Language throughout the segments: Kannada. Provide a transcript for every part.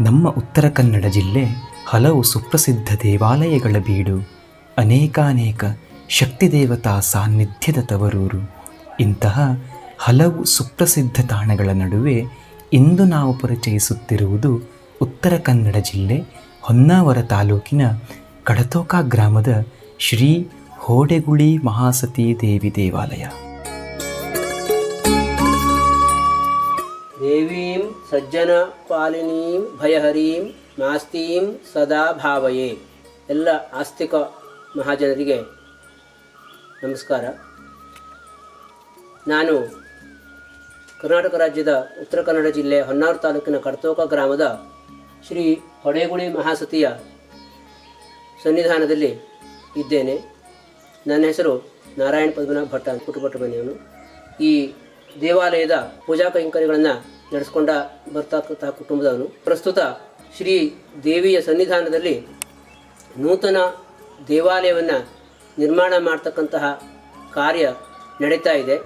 ನಮ್ಮ ಉತ್ತರ ಕನ್ನಡ ಜಿಲ್ಲೆ ಹಲವು ಸುಪ್ರಸಿದ್ಧ ದೇವಾಲಯಗಳ ಬೀಡು, ಅನೇಕಾನೇಕ ಶಕ್ತಿ ದೇವತಾ ಸಾನ್ನಿಧ್ಯದ ತವರೂರು. ಇಂತಹ ಹಲವು ಸುಪ್ರಸಿದ್ಧ ತಾಣಗಳ ನಡುವೆ ಇಂದು ನಾವು ಪರಿಚಯಿಸುತ್ತಿರುವುದು ಉತ್ತರ ಕನ್ನಡ ಜಿಲ್ಲೆ ಹೊನ್ನಾವರ ತಾಲೂಕಿನ ಕಡತೋಕ ಗ್ರಾಮದ ಶ್ರೀ ಹೋಡೆಗುಳಿ ಮಹಾಸತಿ ದೇವಿ ದೇವಾಲಯ. ದೇವೀಂ ಸಜ್ಜನ ಪಾಲಿನೀಂ ಭಯಹರೀಂ ನಾಸ್ತೀಂ ಸದಾ ಭಾವಯೇ ಎಲ್ಲ ಆಸ್ತಿಕ ಮಹಾಜನರಿಗೆ ನಮಸ್ಕಾರ. ನಾನು ಕರ್ನಾಟಕ ರಾಜ್ಯದ ಉತ್ತರ ಕನ್ನಡ ಜಿಲ್ಲೆ ಹೊನ್ನಾವರ ತಾಲೂಕಿನ ಕರ್ತೋಕ ಗ್ರಾಮದ ಶ್ರೀ ಹೊಡೆಗುಳಿ ಮಹಾಸತಿಯ ಸನ್ನಿಧಾನದಲ್ಲಿ ಇದ್ದೇನೆ. ನನ್ನ ಹೆಸರು ನಾರಾಯಣ ಪದ್ಮನಾಭ ಭಟ್ಟ ಕುಟುಂಬ ಮನೆಯವನು ಈ ದೇವಾಲಯದ ಪೂಜಾ ಕೈಂಕರ್ಯಗಳನ್ನು ನಡೆಸ್ಕೊಂಡ ಬರ್ತಕ್ಕಂಥ ಕುಟುಂಬದವರು ಪ್ರಸ್ತುತ ಶ್ರೀ ದೇವಿಯ ಸನ್ನಿಧಾನದಲ್ಲಿ ನೂತನ ದೇವಾಲಯವನ್ನು ನಿರ್ಮಾಣ ಮಾಡ್ತಕ್ಕಂತಹ ಕಾರ್ಯ ನಡೀತಾ ಇದೆ.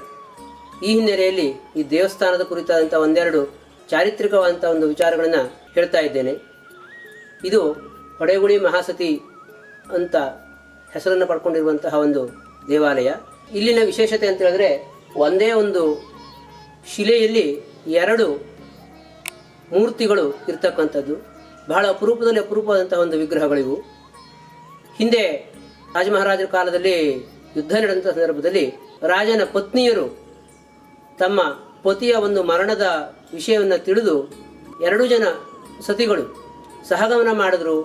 ಈ ಹಿನ್ನೆಲೆಯಲ್ಲಿ ಈ ದೇವಸ್ಥಾನದ ಕುರಿತಾದಂಥ ಒಂದೆರಡು ಚಾರಿತ್ರಿಕವಾದಂಥ ಒಂದು ವಿಚಾರಗಳನ್ನು ಹೇಳ್ತಾ ಇದ್ದೇನೆ. ಇದು ಹೊಡೆಗುಳಿ ಮಹಾಸತಿ ಅಂತ ಹೆಸರನ್ನು ಪಡ್ಕೊಂಡಿರುವಂತಹ ಒಂದು ದೇವಾಲಯ. ಇಲ್ಲಿನ ವಿಶೇಷತೆ ಅಂತ ಹೇಳಿದ್ರೆ ಒಂದೇ ಒಂದು ಶಿಲೆಯಲ್ಲಿ ಎರಡು ಮೂರ್ತಿಗಳು ಇರ್ತಕ್ಕಂಥದ್ದು. ಬಹಳ ಅಪರೂಪದಲ್ಲಿ ಅಪರೂಪವಾದಂತಹ ಒಂದು ವಿಗ್ರಹಗಳಿವು. ಹಿಂದೆ ರಾಜಮಹಾರಾಜರ ಕಾಲದಲ್ಲಿ ಯುದ್ಧ ನಡೆದಂಥ ಸಂದರ್ಭದಲ್ಲಿ ರಾಜನ ಪತ್ನಿಯರು ತಮ್ಮ ಪತಿಯ ಒಂದು ಮರಣದ ವಿಷಯವನ್ನು ತಿಳಿದು ಎರಡು ಜನ ಸತಿಗಳು ಸಹಗಮನ ಮಾಡಿದ್ರು.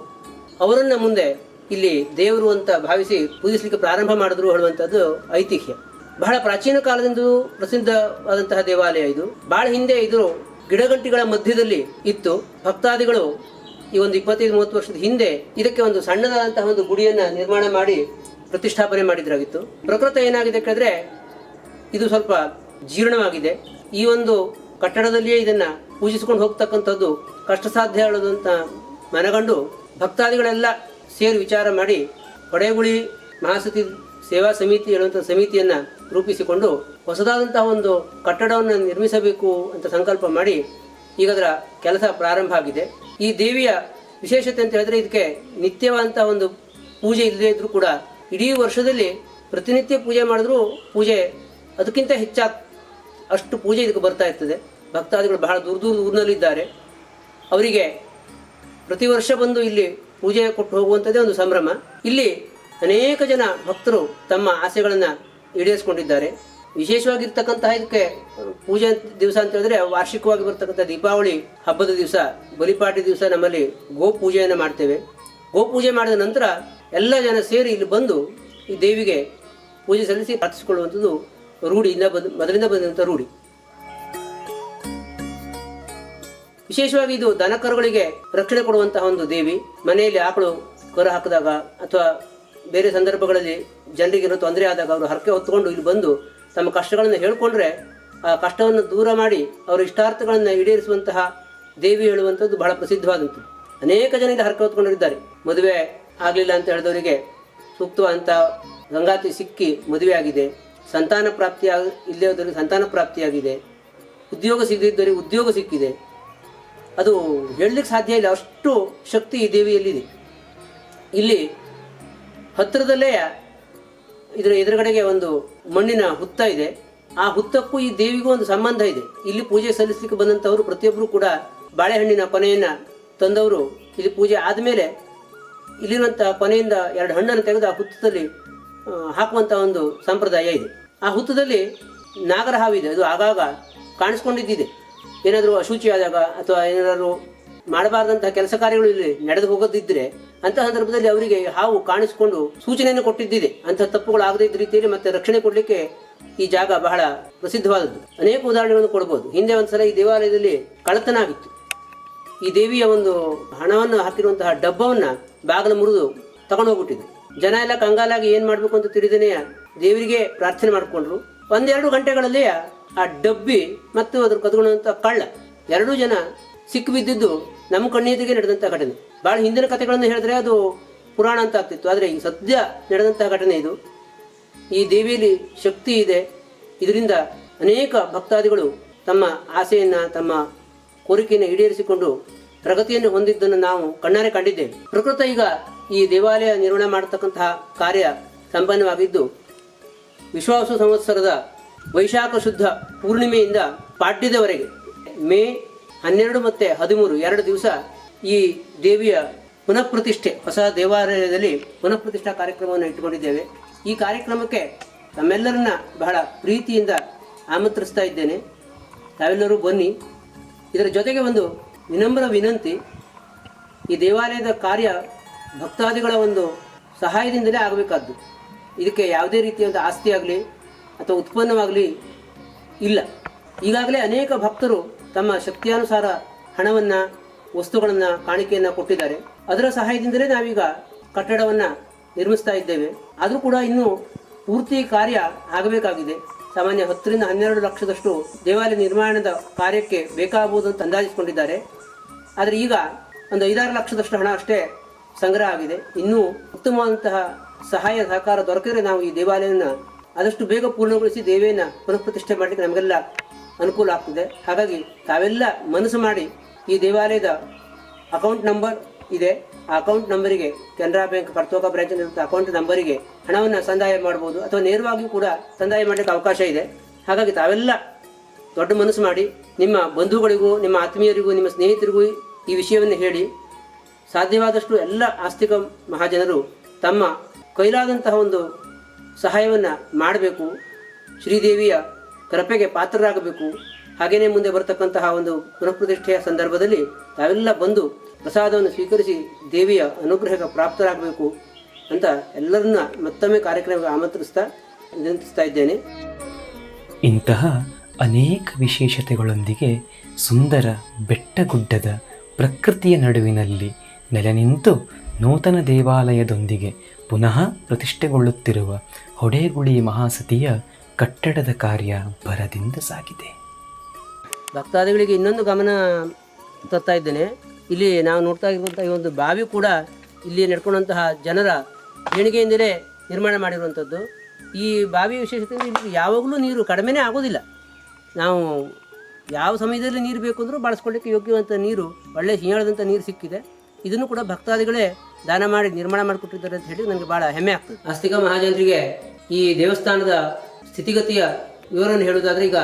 ಅವರನ್ನು ಮುಂದೆ ಇಲ್ಲಿ ದೇವರು ಅಂತ ಭಾವಿಸಿ ಪೂಜಿಸಲಿಕ್ಕೆ ಪ್ರಾರಂಭ ಮಾಡಿದ್ರು ಹೇಳುವಂಥದ್ದು ಐತಿಹ್ಯ. ಬಹಳ ಪ್ರಾಚೀನ ಕಾಲದಿಂದಲೂ ಪ್ರಸಿದ್ಧವಾದಂತಹ ದೇವಾಲಯ ಇದು. ಬಹಳ ಹಿಂದೆ ಇದು ಗಿಡಗಂಟಿಗಳ ಮಧ್ಯದಲ್ಲಿ ಇತ್ತು. ಭಕ್ತಾದಿಗಳು ಈ ಒಂದು ಇಪ್ಪತ್ತೈದು, ಮೂವತ್ತು ವರ್ಷದ ಹಿಂದೆ ಇದಕ್ಕೆ ಒಂದು ಸಣ್ಣದಾದಂತಹ ಒಂದು ಗುಡಿಯನ್ನ ನಿರ್ಮಾಣ ಮಾಡಿ ಪ್ರತಿಷ್ಠಾಪನೆ ಮಾಡಿದ್ರಾಗಿತ್ತು. ಪ್ರಕೃತ ಏನಾಗಿದೆ ಕೇಳಿದ್ರೆ ಇದು ಸ್ವಲ್ಪ ಜೀರ್ಣವಾಗಿದೆ. ಈ ಒಂದು ಕಟ್ಟಡದಲ್ಲಿಯೇ ಇದನ್ನ ಪೂಜಿಸಿಕೊಂಡು ಹೋಗ್ತಕ್ಕಂಥದ್ದು ಕಷ್ಟ ಸಾಧ್ಯ ಅಂತ ಮನಗಂಡು ಭಕ್ತಾದಿಗಳೆಲ್ಲ ಸೇರಿ ವಿಚಾರ ಮಾಡಿ, ಹೊಡೆಗುಳಿ, ಮಹಾಸತಿ ಸೇವಾ ಸಮಿತಿ ಹೇಳುವಂಥ ಸಮಿತಿಯನ್ನ ರೂಪಿಸಿಕೊಂಡು ಹೊಸದಾದಂತಹ ಒಂದು ಕಟ್ಟಡವನ್ನು ನಿರ್ಮಿಸಬೇಕು ಅಂತ ಸಂಕಲ್ಪ ಮಾಡಿ ಈಗ ಅದರ ಕೆಲಸ ಪ್ರಾರಂಭ ಆಗಿದೆ. ಈ ದೇವಿಯ ವಿಶೇಷತೆ ಅಂತ ಹೇಳಿದ್ರೆ ಇದಕ್ಕೆ ನಿತ್ಯವಾದಂತಹ ಒಂದು ಪೂಜೆ ಇಲ್ಲದೇ ಇದ್ರೂ ಕೂಡ ಇಡೀ ವರ್ಷದಲ್ಲಿ ಪ್ರತಿನಿತ್ಯ ಪೂಜೆ ಮಾಡಿದ್ರೂ ಪೂಜೆ ಅದಕ್ಕಿಂತ ಹೆಚ್ಚಾಗಿ ಅಷ್ಟು ಪೂಜೆ ಇದಕ್ಕೆ ಬರ್ತಾ ಇರ್ತದೆ. ಭಕ್ತಾದಿಗಳು ಬಹಳ ದೂರ ದೂರ ಊರಿನಲ್ಲಿದ್ದಾರೆ ಅವರಿಗೆ ಪ್ರತಿ ವರ್ಷ ಬಂದು ಇಲ್ಲಿ ಪೂಜೆ ಕೊಟ್ಟು ಹೋಗುವಂಥದ್ದೇ ಒಂದು ಸಂಭ್ರಮ. ಇಲ್ಲಿ ಅನೇಕ ಜನ ಭಕ್ತರು ತಮ್ಮ ಆಸೆಗಳನ್ನು ಈಡೇರಿಸಿಕೊಂಡಿದ್ದಾರೆ. ವಿಶೇಷವಾಗಿರ್ತಕ್ಕಂತಹ ಇದಕ್ಕೆ ಪೂಜೆ ದಿವಸ ಅಂತ ಹೇಳಿದ್ರೆ ವಾರ್ಷಿಕವಾಗಿ ಬರ್ತಕ್ಕಂಥ ದೀಪಾವಳಿ ಹಬ್ಬದ ದಿವಸ ಬಲಿಪಾಟಿ ದಿವಸ ನಮ್ಮಲ್ಲಿ ಗೋ ಪೂಜೆಯನ್ನು ಮಾಡ್ತೇವೆ. ಗೋ ಪೂಜೆ ಮಾಡಿದ ನಂತರ ಎಲ್ಲ ಜನ ಸೇರಿ ಇಲ್ಲಿ ಬಂದು ಈ ದೇವಿಗೆ ಪೂಜೆ ಸಲ್ಲಿಸಿ ಪ್ರಾರ್ಥಿಸಿಕೊಳ್ಳುವಂಥದ್ದು ರೂಢಿಯಿಂದ ಬಂದು, ಮೊದಲಿಂದ ಬಂದಂಥ ರೂಢಿ. ವಿಶೇಷವಾಗಿ ಇದು ದನಕರುಗಳಿಗೆ ರಕ್ಷಣೆ ಕೊಡುವಂತಹ ಒಂದು ದೇವಿ. ಮನೆಯಲ್ಲಿ ಆಕಳು ಕರು ಹಾಕಿದಾಗ ಅಥವಾ ಬೇರೆ ಸಂದರ್ಭಗಳಲ್ಲಿ ಜನರಿಗೆ ಏನೋ ತೊಂದರೆ ಆದಾಗ ಅವರು ಹರಕೆ ಹೊತ್ತುಕೊಂಡು ಇಲ್ಲಿ ಬಂದು ತಮ್ಮ ಕಷ್ಟಗಳನ್ನು ಹೇಳಿಕೊಂಡ್ರೆ ಆ ಕಷ್ಟವನ್ನು ದೂರ ಮಾಡಿ ಅವರ ಇಷ್ಟಾರ್ಥಗಳನ್ನು ಈಡೇರಿಸುವಂತಹ ದೇವಿ ಹೇಳುವಂಥದ್ದು ಬಹಳ ಪ್ರಸಿದ್ಧವಾದಂಥದ್ದು. ಅನೇಕ ಜನ ಇಲ್ಲಿ ಹರಕೆ ಹೊತ್ಕೊಂಡಿದ್ದಾರೆ. ಮದುವೆ ಆಗಲಿಲ್ಲ ಅಂತ ಹೇಳಿದವರಿಗೆ ಸೂಕ್ತವಾದಂಥ ಗಂಗಾತಿ ಸಿಕ್ಕಿ ಮದುವೆ ಆಗಿದೆ. ಸಂತಾನ ಪ್ರಾಪ್ತಿ ಆಗ ಇಲ್ಲದೇ ಹೋದವರಿಗೆ ಸಂತಾನ ಪ್ರಾಪ್ತಿಯಾಗಿದೆ ಉದ್ಯೋಗ ಸಿಗದಿದ್ದವರಿಗೆ ಉದ್ಯೋಗ ಸಿಕ್ಕಿದೆ. ಅದು ಹೇಳಲಿಕ್ಕೆ ಸಾಧ್ಯ ಇಲ್ಲ. ಅಷ್ಟು ಶಕ್ತಿ ಈ ದೇವಿಯಲ್ಲಿದೆ. ಇಲ್ಲಿ ಹತ್ತಿರದಲ್ಲೇ ಇದರ ಎದುರುಗಡೆಗೆ ಒಂದು ಮಣ್ಣಿನ ಹುತ್ತ ಇದೆ. ಆ ಹುತ್ತಕ್ಕೂ ಈ ದೇವಿಗೂ ಒಂದು ಸಂಬಂಧ ಇದೆ. ಇಲ್ಲಿ ಪೂಜೆ ಸಲ್ಲಿಸಲಿಕ್ಕೆ ಬಂದಂಥವರು ಪ್ರತಿಯೊಬ್ಬರು ಕೂಡ ಬಾಳೆಹಣ್ಣಿನ ಕೊನೆಯನ್ನು ತಂದವರು ಇಲ್ಲಿ ಪೂಜೆ ಆದಮೇಲೆ ಇಲ್ಲಿರುವಂಥ ಕೊನೆಯಿಂದ ಎರಡು ಹಣ್ಣನ್ನು ತೆಗೆದು ಆ ಹುತ್ತದಲ್ಲಿ ಹಾಕುವಂಥ ಒಂದು ಸಂಪ್ರದಾಯ ಇದೆ. ಆ ಹುತ್ತದಲ್ಲಿ ನಾಗರ ಹಾವಿದೆ ಅದು ಆಗಾಗ ಕಾಣಿಸ್ಕೊಂಡಿದ್ದಿದೆ. ಏನಾದರೂ ಅಶುಚಿ ಆದಾಗ ಅಥವಾ ಏನಾದರೂ ಮಾಡಬಾರ್ದಂತಹ ಕೆಲಸ ಕಾರ್ಯಗಳು ಇಲ್ಲಿ ನಡೆದು ಹೋಗೋದಿದ್ರೆ ಅಂತಹ ಸಂದರ್ಭದಲ್ಲಿ ಅವರಿಗೆ ಹಾವು ಕಾಣಿಸಿಕೊಂಡು ಸೂಚನೆಯನ್ನು ಕೊಟ್ಟಿದ್ದಿದೆ. ಅಂತಹ ತಪ್ಪುಗಳು ಆಗದೇ ಇದ್ದ ರೀತಿಯಲ್ಲಿ ಮತ್ತೆ ರಕ್ಷಣೆ ಕೊಡಲಿಕ್ಕೆ ಈ ಜಾಗ ಬಹಳ ಪ್ರಸಿದ್ಧವಾದದ್ದು. ಅನೇಕ ಉದಾಹರಣೆಗಳನ್ನು ಕೊಡಬಹುದು ಹಿಂದೆ ಒಂದ್ಸಲ ಈ ದೇವಾಲಯದಲ್ಲಿ ಕಳತನ ಆಗಿತ್ತು ಈ ದೇವಿಯ ಒಂದು ಹಣವನ್ನು ಹಾಕಿರುವಂತಹ ಡಬ್ಬವನ್ನ ಬಾಗಿಲು ಮುರಿದು ತಗೊಂಡು ಹೋಗ್ಬಿಟ್ಟಿದೆ. ಜನ ಎಲ್ಲ ಕಂಗಾಲಾಗಿ ಏನ್ ಮಾಡ್ಬೇಕು ಅಂತ ತಿಳಿದನೆಯ ದೇವರಿಗೆ ಪ್ರಾರ್ಥನೆ ಮಾಡಿಕೊಂಡ್ರು. ಒಂದೆರಡು ಗಂಟೆಗಳಲ್ಲಿ ಆ ಡಬ್ಬಿ ಮತ್ತು ಅದ್ರ ಕದ್ಕೊಂಡಂತ ಕಳ್ಳ ಎರಡೂ ಜನ ಸಿಕ್ಕು ಬಿದ್ದಿದ್ದು ನಮ್ಮ ಕಣ್ಣೆದುರಿಗೆ ನಡೆದಂಥ ಘಟನೆ. ಬಹಳ ಹಿಂದಿನ ಕಥೆಗಳನ್ನು ಹೇಳಿದ್ರೆ ಅದು ಪುರಾಣ ಅಂತ ಆಗ್ತಿತ್ತು. ಆದರೆ ಈಗ ಸದ್ಯ ನಡೆದಂತಹ ಘಟನೆ ಇದು. ಈ ದೇವಿಯಲ್ಲಿ ಶಕ್ತಿ ಇದೆ. ಇದರಿಂದ ಅನೇಕ ಭಕ್ತಾದಿಗಳು ತಮ್ಮ ಆಸೆಯನ್ನು, ತಮ್ಮ ಕೋರಿಕೆಯನ್ನು ಈಡೇರಿಸಿಕೊಂಡು ಪ್ರಗತಿಯನ್ನು ಹೊಂದಿದ್ದನ್ನು ನಾವು ಕಣ್ಣಾರೆ ಕಂಡಿದ್ದೇವೆ. ಪ್ರಕೃತ ಈಗ ಈ ದೇವಾಲಯ ನಿರ್ವಹಣೆ ಮಾಡತಕ್ಕಂತಹ ಕಾರ್ಯ ಸಂಪನ್ನವಾಗಿದ್ದು, ವಿಶ್ವಾಸ ಸಂವತ್ಸರದ ವೈಶಾಖ ಶುದ್ಧ ಪೂರ್ಣಿಮೆಯಿಂದ ಪಾಡ್ಯದವರೆಗೆ ಮೇ ಹನ್ನೆರಡು ಮತ್ತು ಹದಿಮೂರು, ಎರಡು ದಿವಸ ಈ ದೇವಿಯ ಪುನಃಪ್ರತಿಷ್ಠೆ, ಹೊಸ ದೇವಾಲಯದಲ್ಲಿ ಪುನಃಪ್ರತಿಷ್ಠಾ ಕಾರ್ಯಕ್ರಮವನ್ನು ಇಟ್ಟುಕೊಂಡಿದ್ದೇವೆ. ಈ ಕಾರ್ಯಕ್ರಮಕ್ಕೆ ತಮ್ಮೆಲ್ಲರನ್ನ ಬಹಳ ಪ್ರೀತಿಯಿಂದ ಆಮಂತ್ರಿಸ್ತಾ ಇದ್ದೇನೆ. ತಾವೆಲ್ಲರೂ ಬನ್ನಿ. ಇದರ ಜೊತೆಗೆ ಒಂದು ವಿನಮ್ರ ವಿನಂತಿ, ಈ ದೇವಾಲಯದ ಕಾರ್ಯ ಭಕ್ತಾದಿಗಳ ಒಂದು ಸಹಾಯದಿಂದಲೇ ಆಗಬೇಕಾದ್ದು. ಇದಕ್ಕೆ ಯಾವುದೇ ರೀತಿಯಾದ ಆಸ್ತಿಯಾಗಲಿ ಅಥವಾ ಉತ್ಪನ್ನವಾಗಲಿ ಇಲ್ಲ. ಈಗಾಗಲೇ ಅನೇಕ ಭಕ್ತರು ತಮ್ಮ ಶಕ್ತಿಯಾನುಸಾರ ಹಣವನ್ನು, ವಸ್ತುಗಳನ್ನು, ಕಾಣಿಕೆಯನ್ನು ಕೊಟ್ಟಿದ್ದಾರೆ. ಅದರ ಸಹಾಯದಿಂದಲೇ ನಾವೀಗ ಕಟ್ಟಡವನ್ನು ನಿರ್ಮಿಸ್ತಾ ಇದ್ದೇವೆ. ಆದರೂ ಕೂಡ ಇನ್ನೂ ಪೂರ್ತಿ ಕಾರ್ಯ ಆಗಬೇಕಾಗಿದೆ. ಸಾಮಾನ್ಯ ಹತ್ತರಿಂದ ಹನ್ನೆರಡು ಲಕ್ಷದಷ್ಟು ದೇವಾಲಯ ನಿರ್ಮಾಣದ ಕಾರ್ಯಕ್ಕೆ ಬೇಕಾಗಬಹುದು ಅಂತ ಅಂದಾಜಿಸಿಕೊಂಡಿದ್ದಾರೆ. ಆದರೆ ಈಗ ಒಂದು ಐದಾರು ಲಕ್ಷದಷ್ಟು ಹಣ ಅಷ್ಟೇ ಸಂಗ್ರಹ ಆಗಿದೆ. ಇನ್ನೂ ಉತ್ತಮವಾದಂತಹ ಸಹಾಯ ಸಹಕಾರ ದೊರಕಿದರೆ ನಾವು ಈ ದೇವಾಲಯವನ್ನು ಆದಷ್ಟು ಬೇಗ ಪೂರ್ಣಗೊಳಿಸಿ ದೇವಿಯನ್ನು ಪುನಃ ಪ್ರತಿಷ್ಠೆ ಮಾಡಲಿಕ್ಕೆ ನಮಗೆಲ್ಲ ಅನುಕೂಲ ಆಗ್ತದೆ. ಹಾಗಾಗಿ ತಾವೆಲ್ಲ ಮನಸ್ಸು ಮಾಡಿ ಈ ದೇವಾಲಯದ ಅಕೌಂಟ್ ನಂಬರ್ ಇದೆ. ಆ ಅಕೌಂಟ್ ನಂಬರಿಗೆ ಕೆನರಾ ಬ್ಯಾಂಕ್ ಪರ್ತೋಕ ಬ್ರಾಂಚ್ ಅಕೌಂಟ್ ನಂಬರಿಗೆ ಹಣವನ್ನು ಸಂದಾಯ ಮಾಡಬಹುದು ಅಥವಾ ನೇರವಾಗಿಯೂ ಕೂಡ ಸಂದಾಯ ಮಾಡಲಿಕ್ಕೆ ಅವಕಾಶ ಇದೆ. ಹಾಗಾಗಿ ತಾವೆಲ್ಲ ದೊಡ್ಡ ಮನಸ್ಸು ಮಾಡಿ ನಿಮ್ಮ ಬಂಧುಗಳಿಗೂ, ನಿಮ್ಮ ಆತ್ಮೀಯರಿಗೂ, ನಿಮ್ಮ ಸ್ನೇಹಿತರಿಗೂ ಈ ವಿಷಯವನ್ನು ಹೇಳಿ ಸಾಧ್ಯವಾದಷ್ಟು ಎಲ್ಲ ಆಸ್ತಿಕ ಮಹಾಜನರು ತಮ್ಮ ಕೈಲಾದಂತಹ ಒಂದು ಸಹಾಯವನ್ನು ಮಾಡಬೇಕು. ಶ್ರೀದೇವಿಯ ಕೃಪೆಗೆ ಪಾತ್ರರಾಗಬೇಕು. ಹಾಗೆಯೇ ಮುಂದೆ ಬರತಕ್ಕಂತಹ ಒಂದು ಪುನಃಪ್ರತಿಷ್ಠೆಯ ಸಂದರ್ಭದಲ್ಲಿ ತಾವೆಲ್ಲ ಬಂದು ಪ್ರಸಾದವನ್ನು ಸ್ವೀಕರಿಸಿ ದೇವಿಯ ಅನುಗ್ರಹಕ್ಕೆ ಪ್ರಾಪ್ತರಾಗಬೇಕು ಅಂತ ಎಲ್ಲರನ್ನ ಮತ್ತೊಮ್ಮೆ ಕಾರ್ಯಕ್ರಮಕ್ಕೆ ಆಮಂತ್ರಿಸ್ತಾ ವಿನಂತಿಸ್ತಾ ಇದ್ದೇನೆ. ಇಂತಹ ಅನೇಕ ವಿಶೇಷತೆಗಳೊಂದಿಗೆ ಸುಂದರ ಬೆಟ್ಟಗುಡ್ಡದ ಪ್ರಕೃತಿಯ ನಡುವಿನಲ್ಲಿ ನೆಲೆ ನಿಂತು ನೂತನ ದೇವಾಲಯದೊಂದಿಗೆ ಪುನಃ ಪ್ರತಿಷ್ಠೆಗೊಳ್ಳುತ್ತಿರುವ ಹೊಡೆಗುಳಿ ಮಹಾಸತಿಯ ಕಟ್ಟಡದ ಕಾರ್ಯ ಭರದಿಂದ ಸಾಗಿದೆ. ಭಕ್ತಾದಿಗಳಿಗೆ ಇನ್ನೊಂದು ಗಮನ ತರ್ತಾ ಇದ್ದೇನೆ. ಇಲ್ಲಿ ನಾವು ನೋಡ್ತಾ ಇರುವಂತಹ ಈ ಒಂದು ಬಾವಿ ಕೂಡ ಇಲ್ಲಿ ನಡ್ಕೊಂಡಂತಹ ಜನರ ದೇಣಿಗೆಯಿಂದಲೇ ನಿರ್ಮಾಣ ಮಾಡಿರುವಂಥದ್ದು. ಈ ಬಾವಿ ವಿಶೇಷತೆ ಇಲ್ಲಿ ಯಾವಾಗಲೂ ನೀರು ಕಡಿಮೆನೇ ಆಗೋದಿಲ್ಲ. ನಾವು ಯಾವ ಸಮಯದಲ್ಲಿ ನೀರು ಬೇಕು ಅಂದರೂ ಬಳಸ್ಕೊಳ್ಳಿಕ್ಕೆ ಯೋಗ್ಯವಂಥ ನೀರು ಒಳ್ಳೆಯ ಹೀಯಾಳದಂಥ ನೀರು ಸಿಕ್ಕಿದೆ. ಇದನ್ನು ಕೂಡ ಭಕ್ತಾದಿಗಳೇ ದಾನ ಮಾಡಿ ನಿರ್ಮಾಣ ಮಾಡಿಕೊಟ್ಟಿದ್ದಾರೆ ಅಂತ ಹೇಳಿ ನನಗೆ ಭಾಳ ಹೆಮ್ಮೆ ಆಗ್ತದೆ. ಆಸ್ತಿಕ ಮಹಾಜನರಿಗೆ ಈ ದೇವಸ್ಥಾನದ ಸ್ಥಿತಿಗತಿಯ ವಿವರವನ್ನು ಹೇಳುವುದಾದ್ರೆ ಈಗ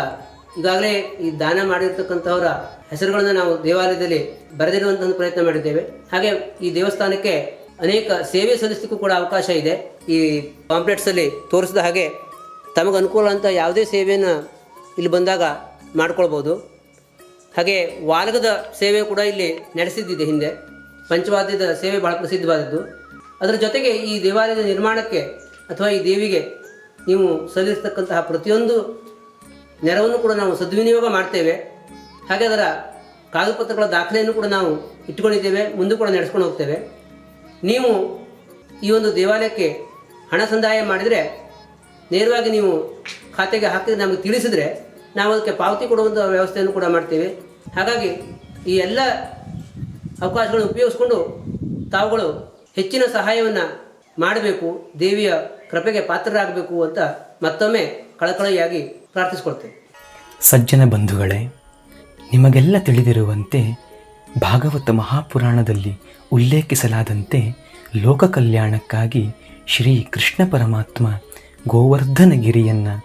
ಈಗಾಗಲೇ ಈ ದಾನ ಮಾಡಿರ್ತಕ್ಕಂಥವರ ಹೆಸರುಗಳನ್ನು ನಾವು ದೇವಾಲಯದಲ್ಲಿ ಬರೆದಿರುವಂತಹ ಪ್ರಯತ್ನ ಮಾಡಿದ್ದೇವೆ. ಹಾಗೆ ಈ ದೇವಸ್ಥಾನಕ್ಕೆ ಅನೇಕ ಸೇವೆ ಸಲ್ಲಿಸಲಿಕ್ಕೂ ಕೂಡ ಅವಕಾಶ ಇದೆ. ಈ ಪಾಂಪ್ಲೆಟ್ಸಲ್ಲಿ ತೋರಿಸಿದ ಹಾಗೆ ತಮಗೆ ಅನುಕೂಲ ಅಂತ ಯಾವುದೇ ಸೇವೆಯನ್ನು ಇಲ್ಲಿ ಬಂದಾಗ ಮಾಡ್ಕೊಳ್ಬೋದು. ಹಾಗೆ ವಾಲಗದ ಸೇವೆ ಕೂಡ ಇಲ್ಲಿ ನಡೆಸಿದ್ದಿದೆ ಹಿಂದೆ. ಪಂಚವಾದ್ಯದ ಸೇವೆ ಬಹಳ ಪ್ರಸಿದ್ಧವಾದದ್ದು. ಅದರ ಜೊತೆಗೆ ಈ ದೇವಾಲಯದ ನಿರ್ಮಾಣಕ್ಕೆ ಅಥವಾ ಈ ದೇವಿಗೆ ನೀವು ಸಲ್ಲಿಸ್ತಕ್ಕಂತಹ ಪ್ರತಿಯೊಂದು ನೆರವನ್ನು ಕೂಡ ನಾವು ಸದ್ವಿನಿಯೋಗ ಮಾಡ್ತೇವೆ. ಹಾಗೆ ಅದರ ಕಾಗದಪತ್ರಗಳ ದಾಖಲೆಯನ್ನು ಕೂಡ ನಾವು ಇಟ್ಕೊಂಡಿದ್ದೇವೆ ಮುಂದೆ ಕೂಡ ನಡೆಸ್ಕೊಂಡು ಹೋಗ್ತೇವೆ. ನೀವು ಈ ಒಂದು ದೇವಾಲಯಕ್ಕೆ ಹಣ ಸಂದಾಯ ಮಾಡಿದರೆ, ನೇರವಾಗಿ ನೀವು ಖಾತೆಗೆ ಹಾಕಿದ್ರೆ ನಮಗೆ ತಿಳಿಸಿದರೆ, ನಾವು ಅದಕ್ಕೆ ಪಾವತಿ ಕೊಡುವಂಥ ವ್ಯವಸ್ಥೆಯನ್ನು ಕೂಡ ಮಾಡ್ತೇವೆ. ಹಾಗಾಗಿ ಈ ಎಲ್ಲ ಅವಕಾಶಗಳನ್ನು ಉಪಯೋಗಿಸ್ಕೊಂಡು ತಾವುಗಳು ಹೆಚ್ಚಿನ ಸಹಾಯವನ್ನು ಮಾಡಬೇಕು. ದೇವಿಯ ಕೃಪೆಗೆ ಪಾತ್ರರಾಗಬೇಕು ಅಂತ ಮತ್ತೊಮ್ಮೆ ಕಳಕಳಿಯಾಗಿ ಪ್ರಾರ್ಥಿಸ್ಕೊಳ್ತೇವೆ. ಸಜ್ಜನ ಬಂಧುಗಳೇ, ನಿಮಗೆಲ್ಲ ತಿಳಿದಿರುವಂತೆ ಭಾಗವತ ಮಹಾಪುರಾಣದಲ್ಲಿ ಉಲ್ಲೇಖಿಸಲಾದಂತೆ ಲೋಕ ಕಲ್ಯಾಣಕ್ಕಾಗಿ ಶ್ರೀ ಕೃಷ್ಣ ಪರಮಾತ್ಮ ಗೋವರ್ಧನಗಿರಿಯನ್ನು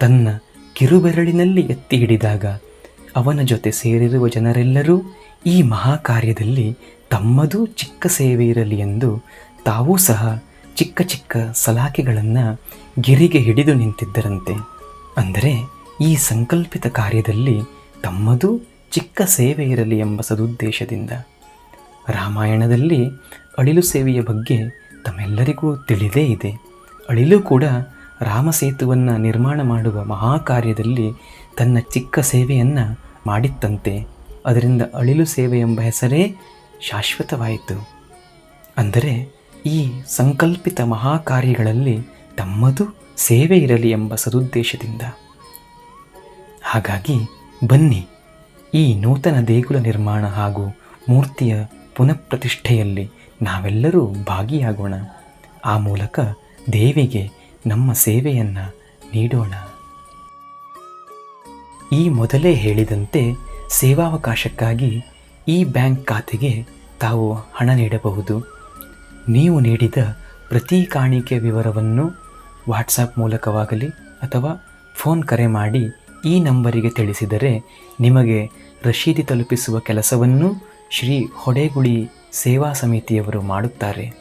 ತನ್ನ ಕಿರುಬೆರಳಿನಲ್ಲಿ ಎತ್ತಿ ಹಿಡಿದಾಗ ಅವನ ಜೊತೆ ಸೇರಿರುವ ಜನರೆಲ್ಲರೂ ಈ ಮಹಾಕಾರ್ಯದಲ್ಲಿ ತಮ್ಮದೂ ಚಿಕ್ಕ ಸೇವೆ ಇರಲಿ ಎಂದು ತಾವೂ ಸಹ ಚಿಕ್ಕ ಚಿಕ್ಕ ಸಲಾಕೆಗಳನ್ನು ಗಿರಿಗೆ ಹಿಡಿದು ನಿಂತಿದ್ದರಂತೆ. ಅಂದರೆ ಈ ಸಂಕಲ್ಪಿತ ಕಾರ್ಯದಲ್ಲಿ ತಮ್ಮದೂ ಚಿಕ್ಕ ಸೇವೆ ಇರಲಿ ಎಂಬ ಸದುದ್ದೇಶದಿಂದ. ರಾಮಾಯಣದಲ್ಲಿ ಅಳಿಲು ಸೇವೆಯ ಬಗ್ಗೆ ತಮ್ಮೆಲ್ಲರಿಗೂ ತಿಳಿದೇ ಇದೆ. ಅಳಿಲು ಕೂಡ ರಾಮಸೇತುವನ್ನು ನಿರ್ಮಾಣ ಮಾಡುವ ಮಹಾಕಾರ್ಯದಲ್ಲಿ ತನ್ನ ಚಿಕ್ಕ ಸೇವೆಯನ್ನು ಮಾಡಿತ್ತಂತೆ. ಅದರಿಂದ ಅಳಿಲು ಸೇವೆ ಎಂಬ ಹೆಸರೇ ಶಾಶ್ವತವಾಯಿತು. ಅಂದರೆ ಈ ಸಂಕಲ್ಪಿತ ಮಹಾಕಾರ್ಯಗಳಲ್ಲಿ ತಮ್ಮದು ಸೇವೆ ಇರಲಿ ಎಂಬ ಸದುದ್ದೇಶದಿಂದ. ಹಾಗಾಗಿ ಬನ್ನಿ, ಈ ನೂತನ ದೇಗುಲ ನಿರ್ಮಾಣ ಹಾಗೂ ಮೂರ್ತಿಯ ಪುನಃಪ್ರತಿಷ್ಠೆಯಲ್ಲಿ ನಾವೆಲ್ಲರೂ ಭಾಗಿಯಾಗೋಣ. ಆ ಮೂಲಕ ದೇವಿಗೆ ನಮ್ಮ ಸೇವೆಯನ್ನು ನೀಡೋಣ. ಈ ಮೊದಲೇ ಹೇಳಿದಂತೆ ಸೇವಾವಕಾಶಕ್ಕಾಗಿ ಈ ಬ್ಯಾಂಕ್ ಖಾತೆಗೆ ತಾವು ಹಣ ನೀಡಬಹುದು. ನೀವು ನೀಡಿದ ಪ್ರತಿ ಕಾಣಿಕೆ ವಿವರವನ್ನು ವಾಟ್ಸಪ್ ಮೂಲಕವಾಗಲಿ ಅಥವಾ ಫೋನ್ ಕರೆ ಮಾಡಿ ಈ ನಂಬರಿಗೆ ತಿಳಿಸಿದರೆ ನಿಮಗೆ ರಶೀದಿ ತಲುಪಿಸುವ ಕೆಲಸವನ್ನು ಶ್ರೀ ಹೊಡೆಗುಳಿ ಸೇವಾ ಸಮಿತಿಯವರು ಮಾಡುತ್ತಾರೆ.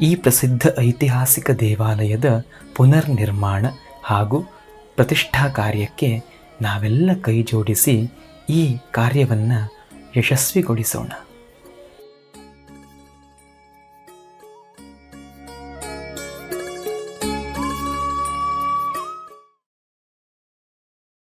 ಈ ಪ್ರಸಿದ್ಧ ಐತಿಹಾಸಿಕ ದೇವಾಲಯದ ಪುನರ್ ನಿರ್ಮಾಣ ಹಾಗೂ ಪ್ರತಿಷ್ಠಾ ಕಾರ್ಯಕ್ಕೆ ನಾವೆಲ್ಲ ಕೈ ಜೋಡಿಸಿ ಈ ಕಾರ್ಯವನ್ನು ಯಶಸ್ವಿಗೊಳಿಸೋಣ.